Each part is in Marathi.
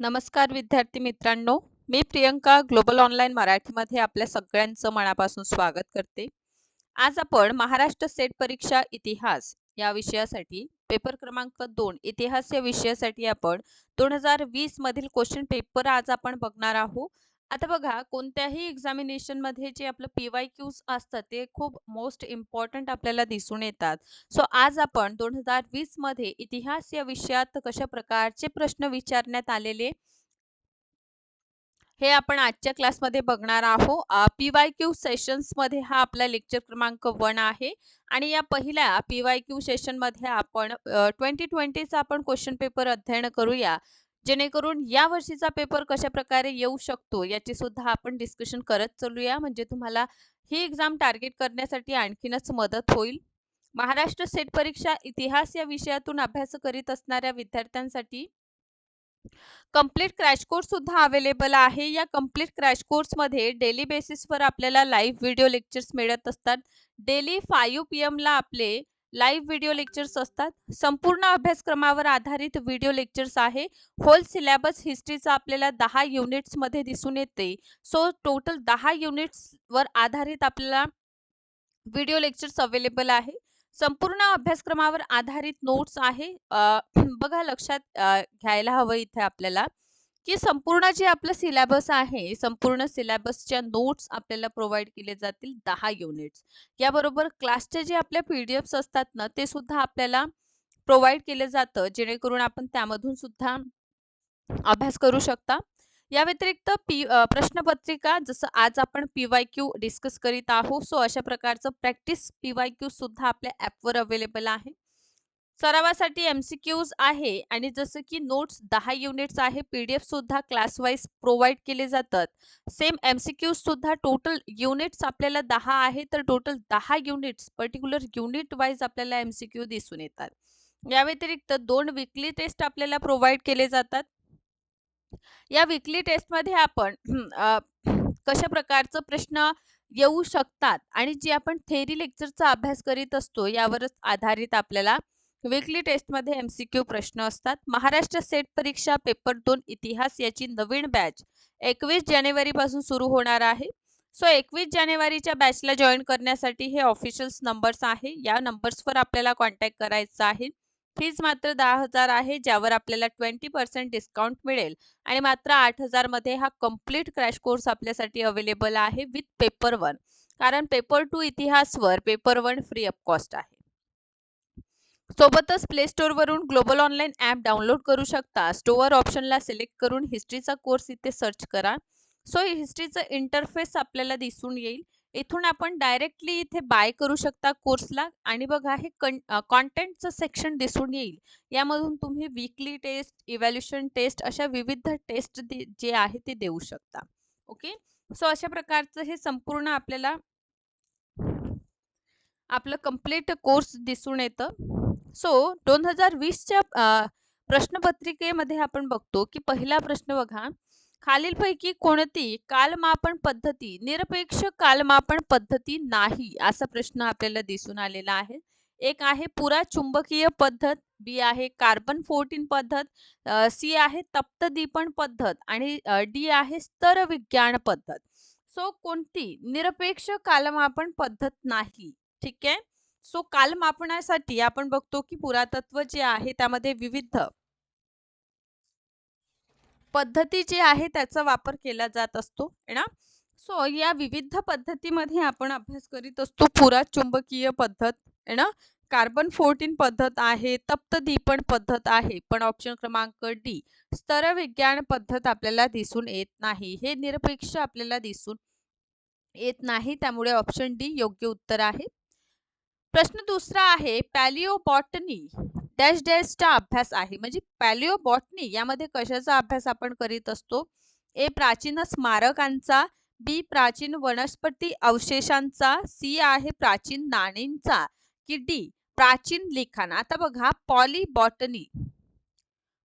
नमस्कार विद्यार्थी मित्रांनो. मी प्रियंका ग्लोबल ऑनलाईन मराठीमध्ये आपल्या सगळ्यांचं मनापासून स्वागत करते. आज आपण महाराष्ट्र सेट परीक्षा इतिहास या विषयासाठी पेपर क्रमांक दोन इतिहास या विषयासाठी आपण दोन हजार वीस मधील क्वेश्चन पेपर आज आपण बघणार आहोत. आता बघा कोणत्याही एक्झामिनेशनमध्ये जे आपलं पी वाय क्यूज असतात ते खूप मोस्ट इम्पॉर्टंट आपल्याला दिसून येतात. सो आज आपण दोन हजार वीसमध्ये इतिहास या विषयात कशा प्रकारचे प्रश्न विचारण्यात आलेले हे आपण आजच्या क्लासमध्ये बघणार आहोत. पी वाय क्यू सेशन्समध्ये हा आपला लेक्चर क्रमांक वन आहे आणि या पहिल्या पी वाय क्यू सेशनमध्ये आपण ट्वेंटी ट्वेंटीचा आपण क्वेश्चन पेपर अध्ययन करूया. जेणेकरून या वर्षीचा पेपर कशा प्रकारे येऊ शकतो याची सुद्धा आपण डिस्कशन करत चालूया. म्हणजे तुम्हाला ही एक्झाम टार्गेट करण्यासाठी आणखीनच मदत होईल. महाराष्ट्र सेट परीक्षा इतिहास या विषयातून अभ्यास करीत असणाऱ्या विद्यार्थ्यांसाठी कंप्लीट क्रॅश कोर्स सुद्धा अवेलेबल आहे. या कंप्लीट क्रॅश कोर्समध्ये डेली बेसिसवर आपल्याला लाईव्ह व्हिडिओ लेक्चर्स मिळत असतात. डेली फाईव्ह पी एमला आपले लाईव्ह व्हिडिओ लेक्चर्स असतात. संपूर्ण अभ्यासक्रमावर आधारित व्हिडिओ लेक्चर्स आहे. होल सिलेबस हिस्ट्रीचा आपल्याला दहा युनिट्समध्ये दिसून येते. सो टोटल दहा युनिट्सवर आधारित आपल्याला व्हिडिओ लेक्चर्स अवेलेबल आहे. संपूर्ण अभ्यासक्रमावर आधारित नोट्स आहे. बघा लक्षात घ्यायला हवं इथे आपल्याला. की संपूर्ण जे आपलं सिलेबस आहे संपूर्ण सिलेबसच्या नोट्स आपल्याला प्रोव्हाइड केले जातील दहा युनिट्स याबरोबर क्लासचे जे आपल्या पी डी एफ्स असतात ना ते सुद्धा आपल्याला प्रोव्हाइड केलं जातं जेणेकरून आपण त्यामधून सुद्धा अभ्यास करू शकता. या व्यतिरिक्त पी प्रश्नपत्रिका जसं आज आपण पी वाय क्यू डिस्कस करीत आहोत सो अशा प्रकारचं प्रॅक्टिस पी वाय क्यू सुद्धा आपल्या ॲपवर अवेलेबल आहे. सरावासाठी एम सी क्यूज आहे आणि जसं की नोट्स दहा युनिट्स आहे पी डी एफ सुद्धा क्लास वाईज प्रोव्हाइड केले जातात. सेम एम सी क्यूज सुद्धा टोटल युनिट्स आपल्याला दहा आहे तर टोटल दहा युनिट्स पर्टिक्युलर युनिट वाईज आपल्याला एम सी क्यू दिसून येतात. या व्यतिरिक्त दोन विकली टेस्ट आपल्याला प्रोव्हाइड केले जातात. या विकली टेस्टमध्ये आपण कशा प्रकारचं प्रश्न येऊ शकतात आणि जे आपण थेरी लेक्चरचा अभ्यास करीत असतो यावरच आधारित आपल्याला वीकली टेस्टमध्ये एम सी क्यू प्रश्न असतात. महाराष्ट्र सेट परीक्षा पेपर दोन इतिहास याची नवीन बॅच एकवीस जानेवारीपासून सुरू होणार आहे. सो एकवीस जानेवारीच्या बॅचला जॉईन करण्यासाठी हे ऑफिशियल्स नंबर्स आहे. या नंबर्सवर आपल्याला कॉन्टॅक्ट करायचा आहे. फीज मात्र दहा हजार आहे ज्यावर आपल्याला ट्वेंटी पर्सेंट डिस्काउंट मिळेल. आणि मात्र आठ हजारमध्ये हा कंप्लीट क्रॅश कोर्स आपल्यासाठी अवेलेबल आहे विथ पेपर वन कारण paper two इतिहासवर paper one free of cost आहे. सोबतच प्ले स्टोअरवरून ग्लोबल ऑनलाईन ॲप डाउनलोड करू शकता. स्टोअर ऑप्शनला सिलेक्ट करून हिस्ट्रीचा कोर्स इथे सर्च करा. सो हिस्ट्रीचं इंटरफेस आपल्याला दिसून येईल. इथून आपण डायरेक्टली इथे बाय करू शकता कोर्सला आणि बघा हे कॉन्टेंटचं सेक्शन दिसून येईल. यामधून तुम्ही वीकली टेस्ट इव्हॅल्युशन टेस्ट अशा विविध टेस्ट जे आहे ते देऊ शकता. ओके सो अशा प्रकारचं हे संपूर्ण आपल्याला आपलं कंप्लीट कोर्स दिसून येतं. सो दोन हजार वीसच्या प्रश्नपत्रिकेमध्ये आपण बघतो की पहिला प्रश्न बघा खालीलपैकी कोणती कालमापन पद्धती निरपेक्ष कालमापन पद्धती नाही असा प्रश्न आपल्याला दिसून आलेला आहे. एक आहे पुरा चुंबकीय पद्धत बी आहे कार्बन फोर्टीन पद्धत सी आहे तप्तदीपन पद्धत आणि डी आहे स्तर विज्ञान पद्धत. सो कोणती? निरपेक्ष कालमापन पद्धत नाही. ठीक आहे? सो कालमापनासाठी आपण बघतो की पुरातत्व जे आहे त्यामध्ये विविध पद्धती जी आहे त्याचा वापर केला जात असतो ना? सो या विविध पद्धतीमध्ये आपण अभ्यास करीत असतो. पुरा चुंबकीय पद्धत ना? कार्बन फोर्टीन पद्धत आहे तप्त दीपण पद्धत आहे पण ऑप्शन क्रमांक डी स्तर विज्ञान पद्धत आपल्याला दिसून येत नाही. हे निरपेक्ष आपल्याला दिसून येत नाही त्यामुळे ऑप्शन डी योग्य उत्तर आहे. प्रश्न दुसरा आहे पॅलिओबॉटनी डॅश डॅशचा अभ्यास आहे. म्हणजे पॅलिओबॉटनी यामध्ये कशाचा अभ्यास आपण करीत असतो? ए प्राचीन स्मारकांचा बी प्राचीन वनस्पती अवशेषांचा सी आहे प्राचीन नाणींचा की डी प्राचीन लिखाण. आता बघा पॉलिबॉटनी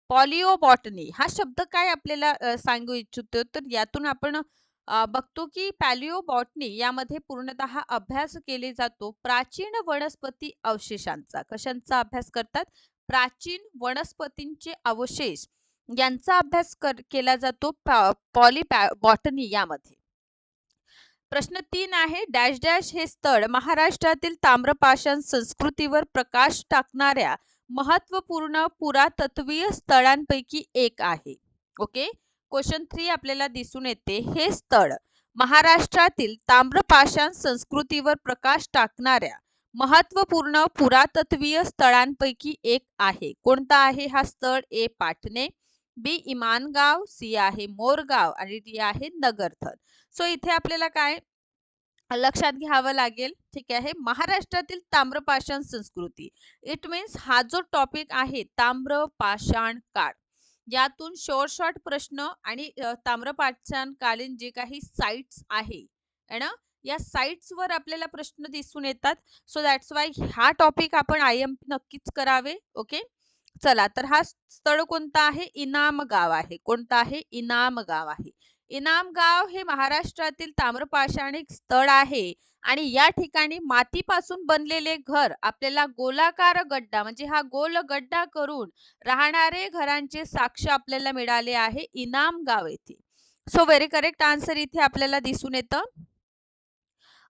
पॉलिओबॉटनी हा शब्द काय आपल्याला सांगू इच्छितो? तर यातून आपण बघतो की पॅलिओबॉटनी यामध्ये पूर्णतः अभ्यास केले जातो प्राचीन वनस्पती अवशेषांचा. कशांचा अभ्यास करतात? प्राचीन वनस्पतींचे अवशेष. यांचा अभ्यास कर केला जातो पॉली बॉटनी यामध्ये. प्रश्न तीन आहे डॅश डॅश हे स्थळ महाराष्ट्रातील ताम्रपाषाण संस्कृतीवर प्रकाश टाकणाऱ्या महत्त्वपूर्ण पुरातत्वीय स्थळांपैकी एक आहे. ओके? क्वेश्चन थ्री आपल्याला दिसून येते. हे स्थळ महाराष्ट्रातील ताम्रपाषाण संस्कृतीवर प्रकाश टाकणाऱ्या महत्त्वपूर्ण पुरातत्वीय स्थळांपैकी एक आहे. कोणता आहे हा स्थळ? ए पाटणे बी इमानगाव सी आहे मोरगाव आणि डी आहे नगरथर सो इथे आपल्याला काय लक्षात घ्यावं लागेल? ठीक आहे. महाराष्ट्रातील ताम्रपाषाण संस्कृती. इट मीन्स हा जो टॉपिक आहे ताम्रपाषाण काळ. यातून शॉर्ट शॉर्ट प्रश्न आणि ताम्रपाषाण कालीन जे काही साईट्स आहे ना? या साईट्सवर आपल्याला प्रश्न दिसून येतात. सो दॅट्स वाय हा टॉपिक आपण आय एम नक्कीच करावे ओके चला तर हा स्थळ कोणता आहे? इनाम गाव आहे. कोणता आहे? इनाम गाव आहे. इनामगाव हे महाराष्ट्रातील ताम्रपाषाणिक स्थळ आहे. आणि या ठिकाणी मातीपासून बनलेले घर आपल्याला गोलाकार गड्डा म्हणजे हा गोल गड्डा करून राहणारे घरांचे साक्ष आपल्याला मिळाले आहे इनाम गाव येथे. सो व्हेरी करेक्ट आन्सर इथे आपल्याला दिसून येतं.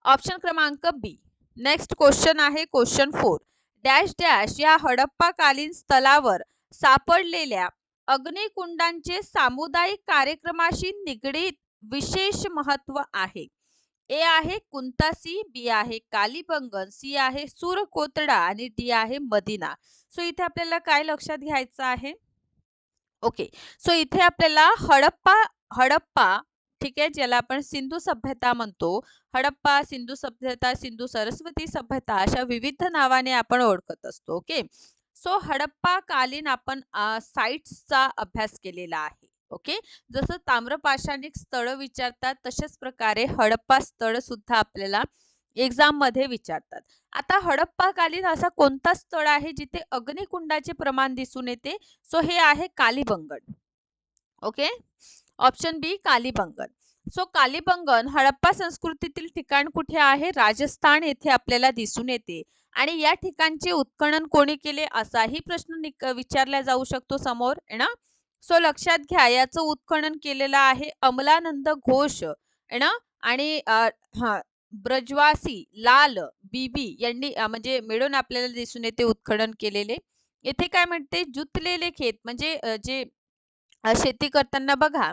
ऑप्शन क्रमांक बी नेक्स्ट क्वेश्चन आहे क्वेश्चन फोर डॅश डॅश या हडप्पाकालीन स्थलावर सापडलेल्या अग्निकुंडांचे सामुदायिक कार्यक्रमाशी निगडीत विशेष महत्त्व आहे. ए आहे कुंतासी बी आहे कालीबंगन सी आहे सूरकोतडा आणि डी आहे मदिना. सो इथे आपल्याला काय लक्षात घ्यायचं आहे? ओके. सो इथे आपल्याला हडप्पा हडप्पा ठीक आहे ज्याला आपण सिंधू सभ्यता म्हणतो. हडप्पा सिंधू सभ्यता सिंधू सरस्वती सभ्यता अशा विविध नावाने आपण ओळखत असतो ओके. सो हडप्पा कालीन आपण साईट्सचा अभ्यास केलेला आहे ओके? जसं ताम्रपाषाणिक स्थळ विचारतात तशाच प्रकारे हडप्पा स्थळ सुद्धा आपल्याला एक्झाममध्ये विचारतात. आता हडप्पा कालीन असा कोणता स्थळ आहे जिथे अग्निकुंडाचे प्रमाण दिसून येते? सो हे आहे Kalibangan okay? Option B Kalibangan. So Kalibangan Harappa संस्कृतीतील ठिकाण कुठे आहे? राजस्थान येथे आपल्याला दिसून येते. आणि या ठिकाणचे उत्खनन कोणी केले असाही प्रश्न विचारला जाऊ शकतो समोर ना? सो लक्षात घ्या याचं उत्खनन केलेलं आहे अमलानंद घोष ना? आणि ब्रजवासी लाल बीबी यांनी म्हणजे मिळून आपल्याला दिसून येते उत्खनन केलेले. येथे काय म्हणते? जुतलेले खेत म्हणजे जे शेती करताना बघा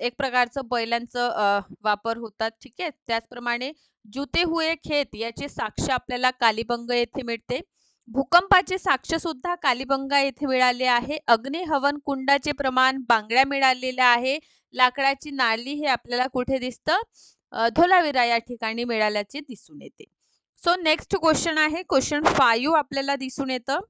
एक प्रकारचं बैलांचं वापर होतात ठीक आहे? त्याचप्रमाणे जुते हुए खेत याचे साक्ष आपल्याला कालीबंग येथे मिळते. भूकंपाचे साक्ष सुद्धा कालीबंगा येथे मिळाले आहे. अग्निहवन कुंडाचे प्रमाण बांगड्या मिळालेल्या आहे. लाकडाची नाली हे आपल्याला कुठे दिसतं? धोलावीरा या ठिकाणी मिळाल्याचे दिसून येते. सो नेक्स्ट क्वेश्चन आहे. क्वेश्चन फाईव्ह आपल्याला दिसून येतं.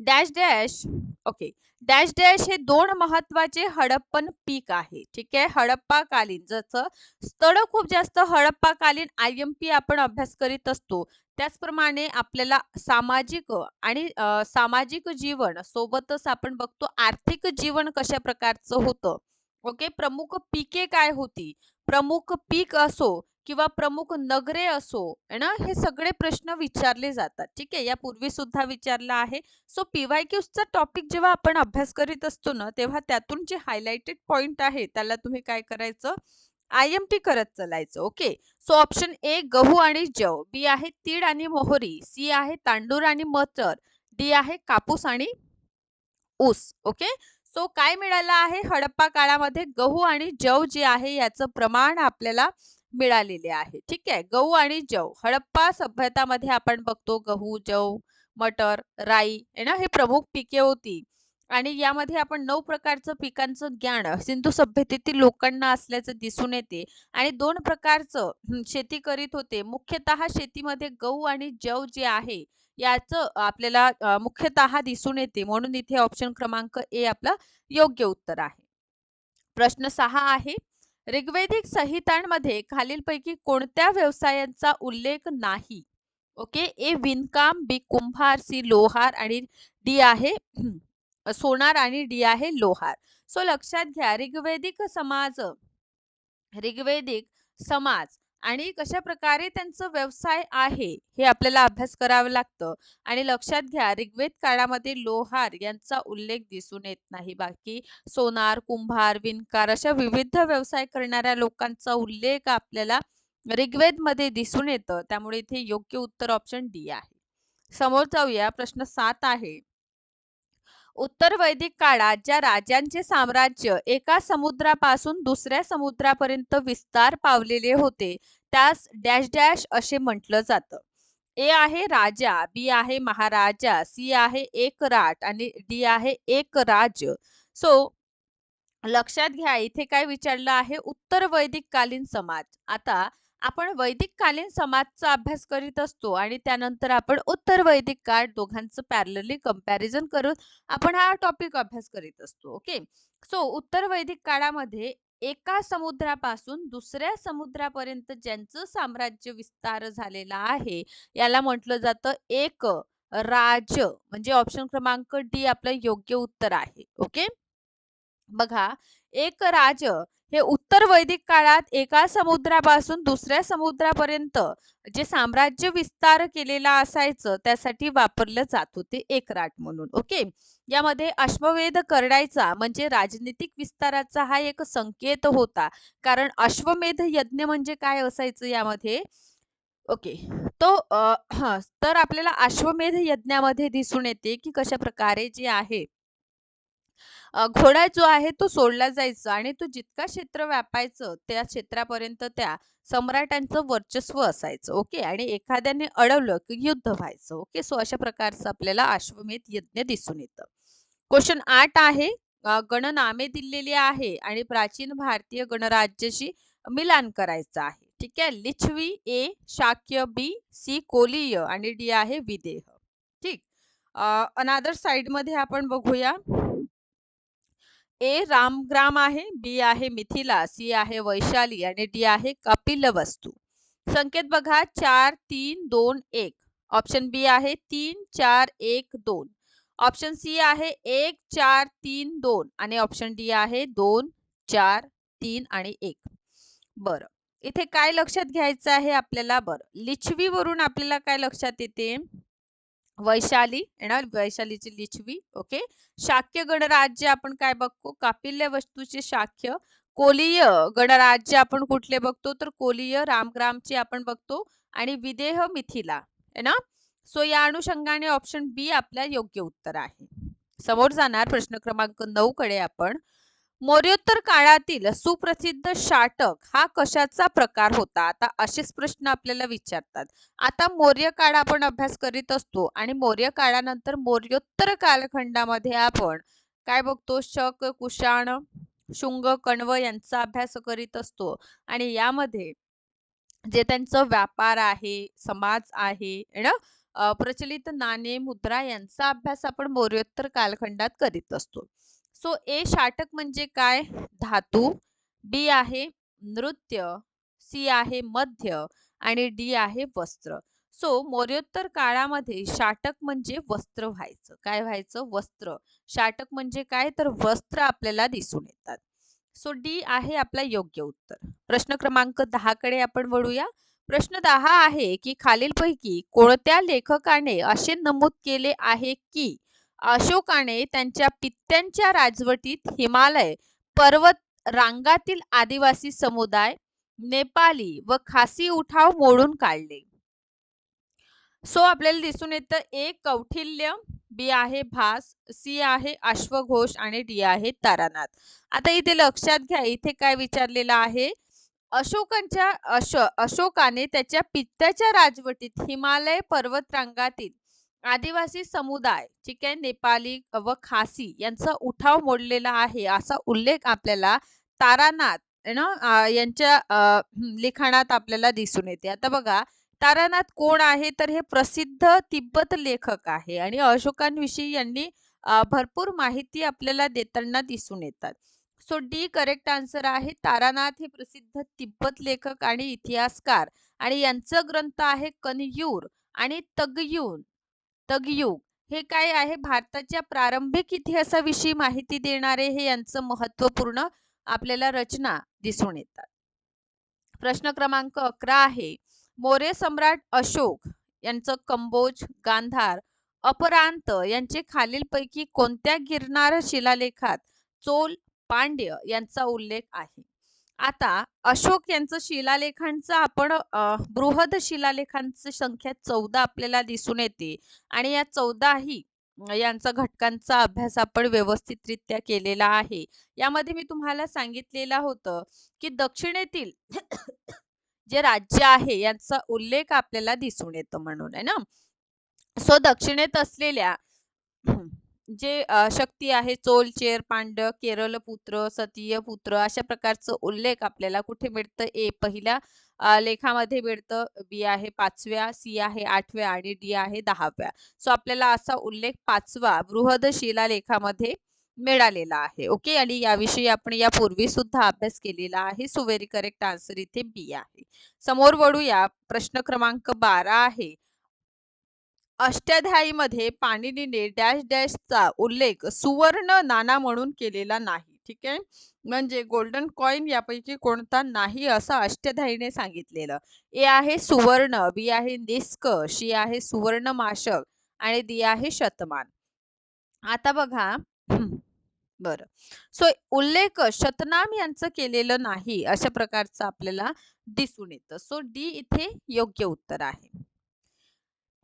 Dash dash okay dash dash हे दोन महत्त्वाचे हडप्पन पीक आहे. ठीक आहे? हडप्पा कालीन जसं स्थळ खूप जास्त हडप्पा कालीन आय एम पी आपण अभ्यास करीत असतो. त्याचप्रमाणे आपल्याला सामाजिक आणि सामाजिक जीवन सोबतच आपण बघतो आर्थिक जीवन कशा प्रकारचं होतं. ओके प्रमुख पिके काय होती? प्रमुख पीक असो किंवा प्रमुख नगरे असो ना? हे सगळे प्रश्न विचारले जातात. ठीक आहे? यापूर्वी सुद्धा विचारला आहे. सो पीवाय क्यूजचा टॉपिक जेव्हा आपण अभ्यास करीत असतो ना तेव्हा त्यातून जे हायलाइटेड पॉइंट आहे त्याला तुम्ही काय करायचं? आय एम टी करत चालायचं. ओके सो ऑप्शन ए गहू आणि जव. बी आहे तीळ आणि मोहरी. सी आहे तांदूळ आणि मटर डी आहे कापूस आणि ऊस. ओके सो काय मिळालं आहे? हडप्पा काळामध्ये गहू आणि जव जे आहे याचं प्रमाण आपल्याला मिळालेले आहे. ठीक आहे? गहू आणि जव हडप्पा सभ्यतामध्ये आपण बघतो गहू जव मटर राई ना? हे प्रमुख पिके होती. आणि यामध्ये आपण नऊ प्रकारचं पिकांचं ज्ञान सिंधू सभ्यतेतील लोकांना असल्याचं दिसून येते. आणि दोन प्रकारचं शेती करीत होते. मुख्यतः शेतीमध्ये गहू आणि जव जे आहे याचं आपल्याला मुख्यतः दिसून येते. म्हणून इथे ऑप्शन क्रमांक ए आपला योग्य उत्तर आहे. प्रश्न सहा आहे. ऋग्वेदिक संहितांमध्ये खालीलपैकी कोणत्या व्यवसायांचा उल्लेख नाही? ओके ए विणकाम बी कुंभार सी लोहार आणि डी आहे सोनार आणि डी आहे लोहार. सो लक्षात घ्या ऋग्वेदिक समाज ऋग्वेदिक समाज आणि कशा प्रकारे त्यांचं व्यवसाय आहे हे आपल्याला अभ्यास करावं लागतं. आणि लक्षात घ्या ऋग्वेद काळामध्ये लोहार यांचा उल्लेख दिसून येत नाही. बाकी सोनार कुंभार विणकार अशा विविध व्यवसाय करणाऱ्या लोकांचा उल्लेख आपल्याला ऋग्वेदमध्ये दिसून येतं. त्यामुळे इथे योग्य उत्तर ऑप्शन डी आहे. समोर जाऊया प्रश्न सात आहे. उत्तर वैदिक काळात ज्या राजांचे साम्राज्य एका समुद्रापासून दुसऱ्या समुद्रापर्यंत विस्तार पावलेले होते त्यास डॅश डॅश असे म्हटलं जातं. ए आहे राजा बी आहे महाराजा सी आहे एक राट आणि डी आहे एक राज. सो लक्षात घ्या इथे काय विचारलं आहे? उत्तर वैदिक कालीन समाज. आता आपण वैदिक कालीन समाजचा अभ्यास करीत असतो आणि त्यानंतर आपण उत्तर वैदिक काळ दोघांचं पॅरलली कंपॅरिझन करून आपण हा टॉपिक अभ्यास करीत असतो ओके सो उत्तर वैदिक काळामध्ये एका समुद्रापासून दुसऱ्या समुद्रापर्यंत ज्यांचं साम्राज्य विस्तार झालेला आहे याला म्हटलं जातं एक राज म्हणजे ऑप्शन क्रमांक डी आपलं योग्य उत्तर आहे ओके बघा एक राज हे उत्तर वैदिक काळात एका समुद्रापासून दुसऱ्या समुद्रापर्यंत जे साम्राज्य विस्तार केलेला असायचं त्यासाठी वापरलं जात होते एक राट म्हणून. ओके? यामध्ये अश्वमेध करडायचा म्हणजे राजनीतिक विस्ताराचा हा एक संकेत होता. कारण अश्वमेध यज्ञ म्हणजे काय असायचं यामध्ये? ओके. तो तर आपल्याला अश्वमेध यज्ञामध्ये दिसून येते की कशा प्रकारे जे आहे घोडा जो आहे तो सोडला जायचा आणि तो जितका क्षेत्र व्यापायचं त्या क्षेत्रापर्यंत त्या सम्राटांचं वर्चस्व असायचं ओके? आणि एखाद्याने अडवलं की युद्ध व्हायचं ओके? सो अशा प्रकारचं आपल्याला अश्वमेध यज्ञ दिसून येतं. क्वेश्चन आठ आहे गणनामे दिलेली आहे आणि प्राचीन भारतीय गणराज्याशी मिलान करायचं आहे. ठीक आहे? Lichchhavi A Shakya B C Koliya आणि डी आहे विदेह. ठीक? अनादर साइडमध्ये आपण बघूया. ए रामग्राम आहे बी आहे मिथिला सी आहे वैशाली आणि डी आहे कपिल वस्तू. संकेत बघा चार तीन दोन एक. ऑप्शन बी आहे तीन चार एक दोन. ऑप्शन सी आहे एक चार तीन दोन. आणि ऑप्शन डी आहे दोन चार तीन आणि एक. बरं. इथे काय लक्षात घ्यायचं आहे आपल्याला? बरं. लिचवीवरून आपल्याला काय लक्षात येते? वैशाली येणार वैशालीची लिच्छवी ओके? शाक्य गणराज्य आपण काय बघतो? कापिल्य वस्तूचे शाक्य. कोलीय गणराज्य आपण कुठले बघतो? तर कोलीय रामग्रामचे आपण बघतो आणि विदेह मिथिला आहे ना? सो या अनुषंगाने ऑप्शन बी आपल्या योग्य उत्तर आहे. समोर जाणार प्रश्न क्रमांक नऊ कडे आपण. मौर्योत्तर काळातील सुप्रसिद्ध शाटक हा कशाचा प्रकार होता? आता असेच प्रश्न आपल्याला विचारतात. आता मौर्य काळ आपण अभ्यास करीत असतो आणि मौर्य काळानंतर मौर्योत्तर कालखंडामध्ये आपण काय बघतो? शक कुशाण शुंग कण्व यांचा अभ्यास करीत असतो. आणि यामध्ये जे त्यांचं व्यापार आहे समाज आहे ना प्रचलित नाणे मुद्रा यांचा अभ्यास आपण मौर्योत्तर कालखंडात करीत असतो. सो ए शाटक म्हणजे काय? धातू बी आहे नृत्य सी आहे मध्य आणि डी आहे वस्त्र. सो मौर्योत्तर काळामध्ये शाटक म्हणजे वस्त्र व्हायचं. काय व्हायचं? वस्त्र. शाटक म्हणजे काय? तर वस्त्र आपल्याला दिसून येतात. सो डी आहे आपला योग्य उत्तर. प्रश्न क्रमांक दहा कडे आपण वळूया. प्रश्न दहा आहे की खालीलपैकी कोणत्या लेखकाने असे नमूद केले आहे की अशोकाने त्यांच्या पित्यांच्या राजवटीत हिमालय पर्वत रांगातील आदिवासी समुदाय नेपाली व खासी उठाव मोडून काढले. सो आपल्याला दिसून येतं एक कौटिल्य बी आहे भास सी आहे अश्वघोष आणि डी आहे तारानाथ. आता इथे लक्षात घ्या इथे काय विचारलेलं आहे? अशोकांच्या अश अशोकाने त्याच्या पित्याच्या राजवटीत हिमालय पर्वत रांगातील आदिवासी समुदाय ठीक आहे नेपाली व खासी यांचा उठाव मोडलेला आहे असा उल्लेख आपल्याला तारानाथ ना यांच्या लिखाणात आपल्याला दिसून येते. आता बघा तारानाथ कोण आहे? तर हे प्रसिद्ध तिब्बत लेखक आहे आणि अशोकांविषयी यांनी भरपूर माहिती आपल्याला देताना दिसून येतात. सो डी करेक्ट आन्सर आहे. तारानाथ हे प्रसिद्ध तिब्बत लेखक आणि इतिहासकार आणि यांचं ग्रंथ आहे कनयूर आणि तगयून. तगयुग हे काय आहे? भारताच्या प्रारंभिक इतिहासाविषयी माहिती देणारे हे यांचं महत्त्वपूर्ण आपल्याला रचना दिसून येतात. प्रश्न क्रमांक अकरा आहे. मौर्य सम्राट अशोक यांचं कंबोज गांधार अपरांत यांचे खालीलपैकी कोणत्या गिरणार शिलालेखात चोल पांड्य यांचा उल्लेख आहे? आता अशोक यांचं शिलालेखांचं आपण बृहद शिलालेखांची संख्या चौदा आपल्याला दिसून येते. आणि या चौदाही यांचा घटकांचा अभ्यास आपण व्यवस्थितरित्या केलेला आहे. यामध्ये मी तुम्हाला सांगितलेलं होतं की दक्षिणेतील जे राज्य आहे यांचा उल्लेख आपल्याला दिसून येतो म्हणून आहे ना? सो दक्षिणेत असलेल्या जे शक्ती आहे चोल चेर पांड्य केरल पुत्र सतीय पुत्र अशा प्रकारचं उल्लेख आपल्याला कुठे मिळतं? ए पहिल्या लेखामध्ये मिळतं. बी आहे पाचव्या सी आहे आठव्या आणि डी आहे दहाव्या. सो आपल्याला असा उल्लेख पाचवा बृहद शिलालेखामध्ये मिळालेला आहे. ओके? आणि याविषयी आपण यापूर्वी सुद्धा अभ्यास केलेला आहे. सो व्हेरी करेक्ट आन्सर इथे बी आहे. समोर वळूया. प्रश्न क्रमांक बारा आहे. अष्टाध्यायीमध्ये पाणिनीने डॅश डॅशचा उल्लेख सुवर्ण नाणा म्हणून केलेला नाही. ठीक आहे? म्हणजे गोल्डन कॉइन यापैकी कोणता नाही असं अष्टाध्यायीने सांगितलेलं. ए आहे सुवर्ण बी आहे निस्क शी आहे सुवर्ण माशक आणि दी आहे शतमान. आता बघा. बर. सो उल्लेख शतनाम यांचं केलेलं नाही अशा प्रकारचं आपल्याला दिसून येतं. सो डी इथे योग्य उत्तर आहे.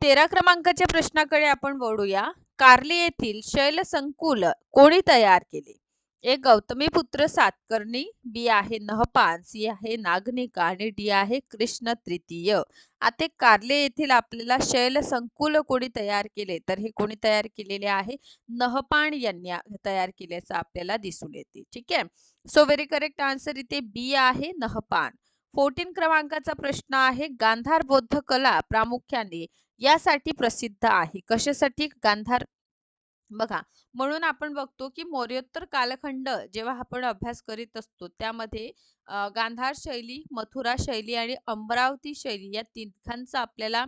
तेरा क्रमांकाच्या प्रश्नाकडे आपण वळूया. कार्ले येथील शैल संकुल कोणी तयार केले? ए गौतमीपुत्र सातकर्णी बी आहे नहपान सी आहे नागनिका आणि डी आहे कृष्ण तृतीय. आता कार्ले येथील आपल्याला शैल संकुल कोणी तयार केले? तर हे कोणी तयार केलेले आहे? नहपान यांनी तयार केल्याचं आपल्याला दिसून येते. ठीक आहे? सो व्हेरी करेक्ट आन्सर इथे बी आहे नहपान. फोर्टीन क्रमांकाचा प्रश्न आहे गांधार बौद्ध कला प्रामुख्याने यासाठी प्रसिद्ध आहे. कशासाठी? गांधार बघा म्हणून आपण बघतो की मौर्योत्तर कालखंड जेव्हा आपण अभ्यास करीत असतो त्यामध्ये गांधार शैली मथुरा शैली आणि अमरावती शैली या तिघांचा आपल्याला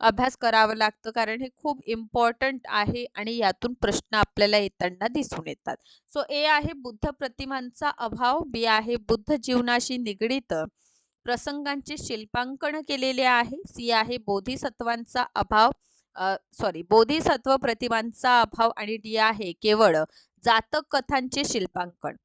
अभ्यास करावा लागतं कारण हे खूप इम्पॉर्टंट आहे आणि यातून प्रश्न आपल्याला येताना दिसून येतात. सो ए आहे बुद्ध प्रतिमांचा अभाव बी आहे बुद्ध जीवनाशी निगडीत प्रसंगांचे शिल्पांकन केलेले आहे. सी आहे बोधिसत्वांचा अभाव सॉरी बोधिसत्व प्रतिमांचा अभाव आणि डी आहे केवळ जातक कथांचे शिल्पांकन.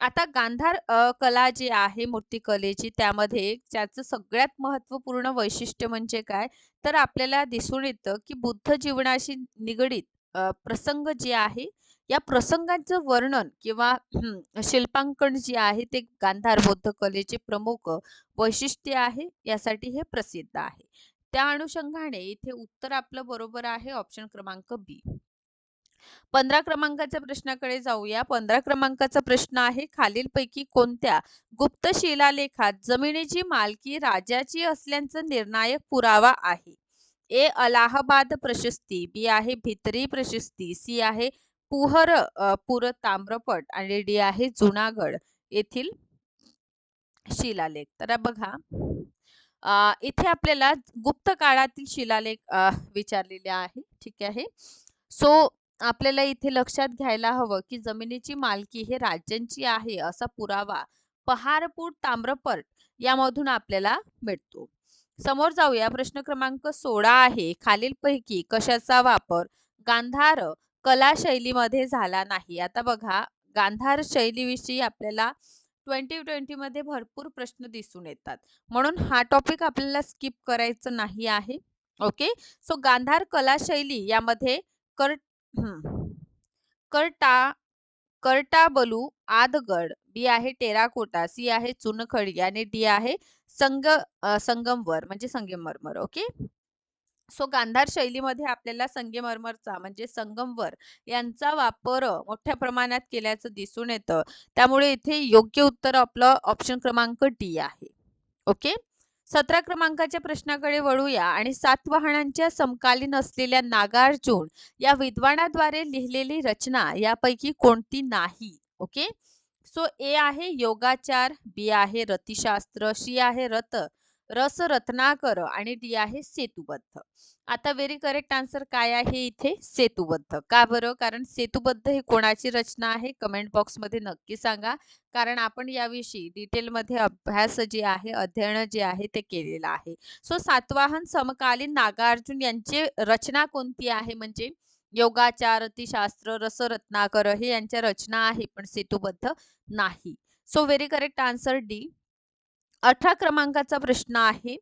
आता गांधार कला जी आहे मूर्तिकलेची त्यामध्ये त्याचं सगळ्यात महत्त्वपूर्ण वैशिष्ट्य म्हणजे काय? तर आपल्याला दिसून येतं की बुद्ध जीवनाशी निगडीत प्रसंग जे आहे या प्रसंगांचं वर्णन किंवा शिल्पांकन जे आहे ते गांधार बौद्ध कलेचे प्रमुख वैशिष्ट्य आहे यासाठी हे प्रसिद्ध आहे. त्या अनुषंगाने इथे उत्तर आपलं बरोबर आहे ऑप्शन क्रमांक बी पंधरा क्रमांकाच्या प्रश्नाकडे जाऊया. पंधरा क्रमांकाचा प्रश्न आहे खालीलपैकी कोणत्या गुप्त शिलालेखात जमिनीची मालकी राजाची असल्याचा निर्णायक पुरावा आहे? ए अलाहाबाद प्रशस्ती बी आहे भितरी प्रशस्ती सी आहे पुहर पुर ताम्रपट आणि डी आहे जुनागड येथील शिलालेख. तर बघा इथे आपल्याला गुप्त काळातील शिलालेख विचारलेले आहे. ठीक आहे. सो आपल्याला इथे लक्षात घ्यायला हवं की जमिनीची मालकी हे राज्यांची आहे असा पुरावा पहारपूर ताम्रपट यामधून आपल्याला मिळतो. समोर जाऊया. प्रश्न क्रमांक सोळा आहे. खालीलपैकी कशाचा वापर? गांधार कला शैलीमध्ये झाला नाही. आता बघा गांधार शैलीविषयी आपल्याला ट्वेंटी ट्वेंटीमध्ये भरपूर प्रश्न दिसून येतात. म्हणून हा टॉपिक आपल्याला स्किप करायचं नाही आहे. ओके सो गांधार कला शैली यामध्ये कर करटा करटाबलू आदगड बी आहे टेराकोटा सी आहे चुनखडी आणि डी आहे संग संगमवर म्हणजे संगमरमर. ओके सो गांधार शैलीमध्ये आपल्याला संगमरमरचा म्हणजे संगमवर यांचा वापर मोठ्या प्रमाणात केल्याचं दिसून येतं. त्यामुळे इथे योग्य उत्तर आपलं ऑप्शन क्रमांक डी आहे. ओके? सतरा क्रमांकाच्या प्रश्नाकडे वळूया आणि सातवाहनांच्या समकालीन असलेल्या नागार्जुन या विद्वानाद्वारे लिहिलेली रचना यापैकी कोणती नाही? ओके? सो ए आहे योगाचार बी आहे रतिशास्त्र सी आहे रथ रस रत्नाकर आणि डी आहे सेतुबद्ध. आता व्हेरी करेक्ट आन्सर काय आहे इथे? सेतुबद्ध. का बरं? कारण सेतुबद्ध ही कोणाची रचना आहे? कमेंट बॉक्समध्ये नक्की सांगा. कारण आपण याविषयी डिटेलमध्ये अभ्यास जे आहे अध्ययन जे आहे ते केलेलं आहे. सो सातवाहन समकालीन नागार्जुन यांची रचना कोणती आहे? म्हणजे योगाचार अतिशास्त्र रसरत्नाकर हे यांच्या रचना आहे पण सेतुबद्ध नाही. So very correct answer D अठरा क्रमांकाचा प्रश्न आहे.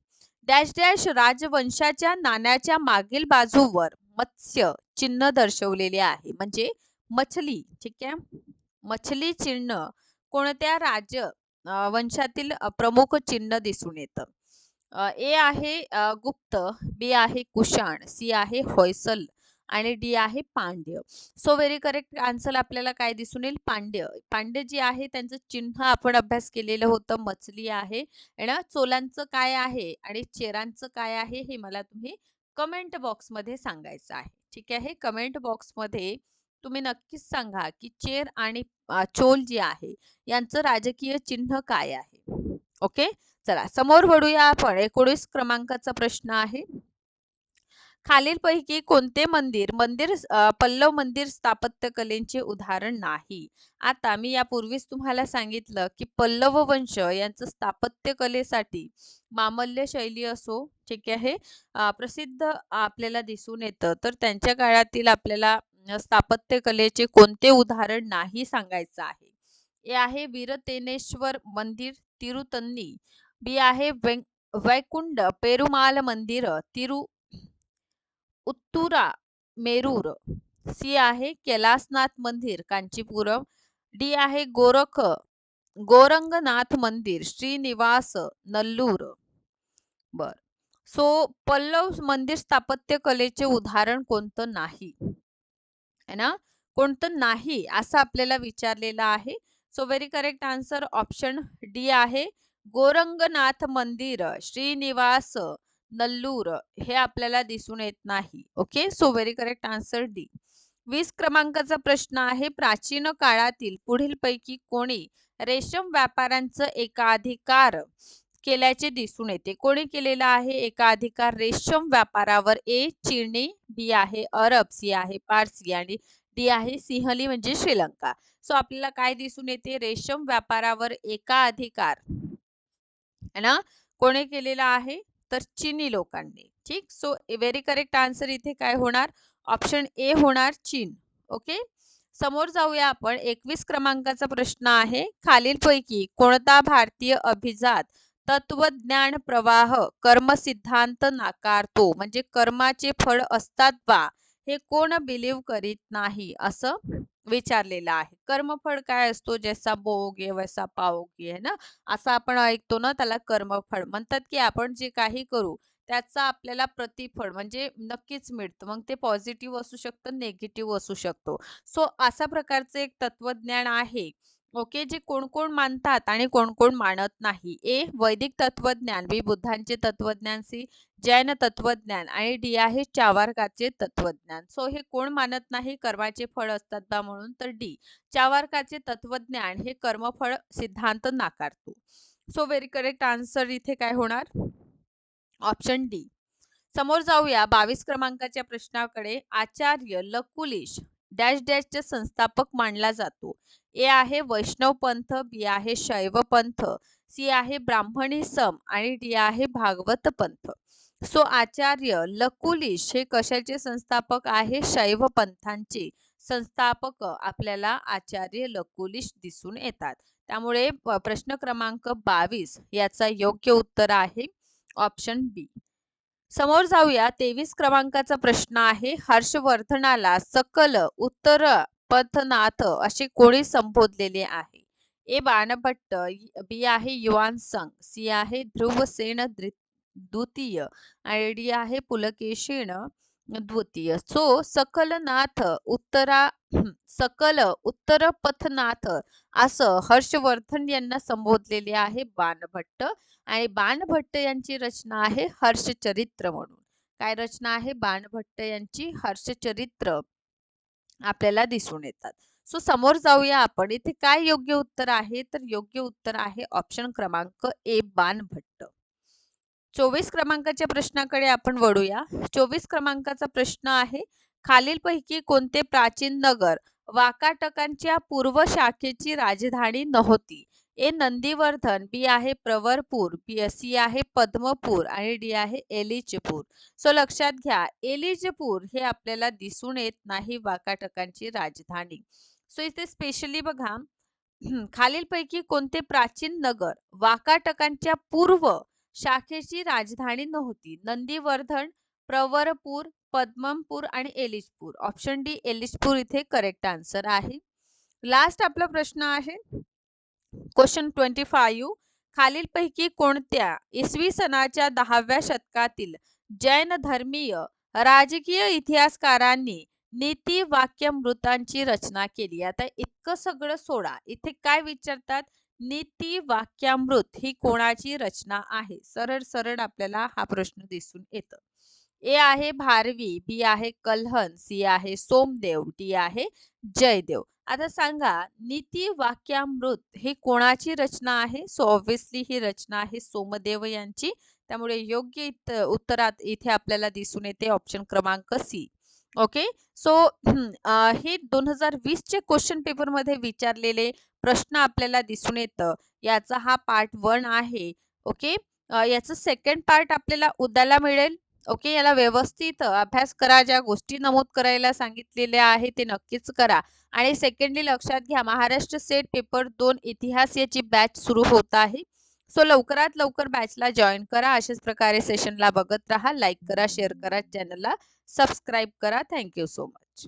डॅश डॅश राजवंशाच्या नाण्याच्या मागील बाजूवर मत्स्य चिन्ह दर्शवलेले आहे. म्हणजे मछली ठीक आहे? मछली चिन्ह कोणत्या राज वंशातील प्रमुख चिन्ह दिसून येतं? ए आहे गुप्त बी आहे कुशाण सी आहे होयसल. आणि डी आहे Pandya. So very correct answer आपल्याला काय दिसून येईल? पांड्य. पांड्य जे आहे त्यांचं चिन्ह आपण अभ्यास केलेलं होतं. मचली आहे. आणि चोलांचं काय आहे? आणि चेरांचं काय आहे? हे मला तुम्ही कमेंट बॉक्समध्ये सांगायचं आहे. ठीक आहे? कमेंट बॉक्समध्ये तुम्ही नक्कीच सांगा की चेर आणि चोल जे आहे यांचं राजकीय चिन्ह काय आहे? ओके चला समोर वळूया आपण. एकोणीस क्रमांकाचा प्रश्न आहे. खालीलपैकी कोणते मंदिर मंदिर पल्लव मंदिर स्थापत्यकलेचे उदाहरण नाही? आता मी यापूर्वीच तुम्हाला सांगितलं की पल्लव वंश यांचं स्थापत्यकलेसाठी मामल्य शैली असो ठीक आहे प्रसिद्ध आपल्याला दिसून येतं. तर त्यांच्या काळातील आपल्याला स्थापत्यकलेचे कोणते उदाहरण नाही सांगायचं आहे? हे आहे वीरतेनेश्वर मंदिर तिरुतन्नी. बी आहे वैकुंड पेरुमाल मंदिर तिरु उत्तुरा मेरूर सी आहे कैलासनाथ मंदिर कांचीपुरम डी आहे गोरख गोरंगनाथ मंदिर श्रीनिवास नल्लूर. बर. सो पल्लव मंदिर स्थापत्य कलेचे उदाहरण कोणतं नाही? है ना? कोणतं नाही असं आपल्याला विचारलेलं आहे. So very correct answer option D आहे. गोरंगनाथ मंदिर श्रीनिवास नल्लूर हे आपल्याला दिसून येत नाही. Okay? So very correct answer D वीस क्रमांकाचा प्रश्न आहे. प्राचीन काळातील पुढील पैकी कोणी रेशम व्यापाऱ्यांचं एकाधिकार केल्याचे दिसून येते. कोणी केलेला आहे? एकाधिकार रेशम व्यापारावर ए चिनी बी आहे अरब सी आहे पारसी आणि डी आहे सिंहली म्हणजे श्रीलंका. सो आपल्याला काय दिसून येते? रेशम व्यापारावर एका अधिकार ना? कोणी केलेला आहे? तर चीनी लोकांनी. ठीक? सो व्हेरी करेक्ट आन्सर इथे काय होणार? ऑप्शन ए होणार चीन. ओके समोर जाऊया आपण. एकवीस क्रमांकाचा प्रश्न आहे. खालीलपैकी कोणता भारतीय अभिजात तत्वज्ञान प्रवाह कर्म सिद्धांत नाकारतो? म्हणजे कर्माचे फळ असतात बा. हे कोण बिलीव्ह करीत नाही? असं? विचारलेला आहे. कर्मफळ काय असतो? जैसा बोगे वैसा पाओगे है ना? असं आपण ऐकतो ना त्याला कर्मफळ. म्हणतात की आपण जे काही करू त्याचा आपल्याला प्रतिफळ म्हणजे नक्कीच मिळतं. मग ते पॉझिटिव्ह असू शकतं नेगेटिव्ह असू शकतो. सो अशा प्रकारचे एक तत्वज्ञान आहे. ओके जे कोण कोण मानतात आणि कोण कोण मानत नाही. ए वैदिक तत्वज्ञान बी बुद्धांचे तत्वज्ञान सी जैन तत्वज्ञान आणि डी आहे चावारकाचे तत्वज्ञान सो हे कोण मानत नाही कर्माचे फळ असतात बा म्हणून तर डी. चावारकाचे तत्वज्ञान हे कर्मफळ सिद्धांत नाकारतो. सो व्हेरी करेक्ट आन्सर इथे काय होणार? Option D. समोर जाऊया बावीस क्रमांकाच्या प्रश्नाकडे. आचार्य लकुलिश डॅश डॅशचे संस्थापक मानला जातो. ए आहे वैष्णव पंथ बी आहे शैव पंथ सी आहे ब्राह्मणी सम आणि डी आहे भागवत पंथ. सो आचार्य लकुलिश हे कशाचे संस्थापक आहे? शैव पंथांचे संस्थापक आपल्याला आचार्य लकुलिश दिसून येतात. त्यामुळे प्रश्न क्रमांक बावीस याचा योग्य उत्तर आहे ऑप्शन बी. समोर जाऊया. तेवीस क्रमांकाचा प्रश्न आहे. हर्षवर्धनाला सकल उत्तर पथनाथ असे कोणी संबोधलेले आहे. ए बाणभट्ट बी आहे युवान संघ सी आहे ध्रुवसेन द्वितीय आणि डी आहे पुलकेशीन द्वितीय. सो सकलनाथ उत्तरा सकल उत्तर पथनाथ असं हर्षवर्धन यांना संबोधलेले आहे बाणभट्ट. आणि बाणभट्ट यांची रचना आहे हर्षचरित्र म्हणून. काय रचना आहे? बाणभट्ट यांची हर्षचरित्र. आपल्याला दिसून येतात. सो समोर जाऊया आपण. इथे काय योग्य उत्तर आहे? तर योग्य उत्तर आहे ऑप्शन क्रमांक ए बाणभट्ट. चोवीस क्रमांकाच्या प्रश्नाकडे आपण वळूया. चोवीस क्रमांकाचा प्रश्न आहे खालीलपैकी कोणते प्राचीन नगर वाकाटकांच्या पूर्व शाखेची राजधानी नव्हती? ए नंदीवर्धन बी आहे प्रवरपूर बी सी आहे पद्मपूर आणि डी आहे एलिजपूर. सो लक्षात घ्या एलिजपूर हे आपल्याला दिसून येत नाही वाकाटकांची राजधानी. सो इथे स्पेशली बघा खालीलपैकी कोणते प्राचीन नगर वाकाटकांच्या पूर्व शाखेची राजधानी नव्हती. नंदीवर्धन प्रवरपूर पद्मपूर आणि एलिजपूर. ऑप्शन डी एलिजपूर इथे करेक्ट आन्सर आहे. लास्ट आपला प्रश्न आहे. क्वेश्चन ट्वेंटी फाईव्ह खालीलपैकी कोणत्या इसवी सणाच्या दहाव्या शतकातील जैन धर्मीय राजकीय इतिहासकारांनी नीती वाक्यामृतांची रचना केली? आता इतकं सगळं सोडा. इथे काय विचारतात? नीती वाक्यामृत ही कोणाची रचना आहे? सरळ सरळ आपल्याला हा प्रश्न दिसून येतो. ए आहे भारवी बी आहे कल्हन सी आहे सोमदेव डी आहे जयदेव. आता सांगा नीती वाक्यामृत ही कोणाची रचना आहे? सो ऑब्विसली ही रचना आहे सोमदेव यांची. त्यामुळे योग्य इत उत्तरात इथे आपल्याला दिसून येते ऑप्शन क्रमांक सी ओके सो हे दोन हजार वीसचे क्वेश्चन पेपरमध्ये विचारलेले प्रश्न आपल्याला दिसून येतं. याचा हा पार्ट वन आहे. ओके याचं सेकंड पार्ट आपल्याला उद्याला मिळेल. ओके याला व्यवस्थित अभ्यास करा ज्या गोष्टी नमूद करायला सांगितलेल्या आहे ते नक्कीच करा. आणि सेकंडली लक्षात घ्या महाराष्ट्र सेट पेपर दोन इतिहास याची बॅच सुरू होत आहे. सो लवकरात लवकर बॅचला जॉईन करा. अशाच प्रकारे सेशनला बघत राहा. लाईक करा शेअर करा चॅनलला सबस्क्राईब करा. Thank you so much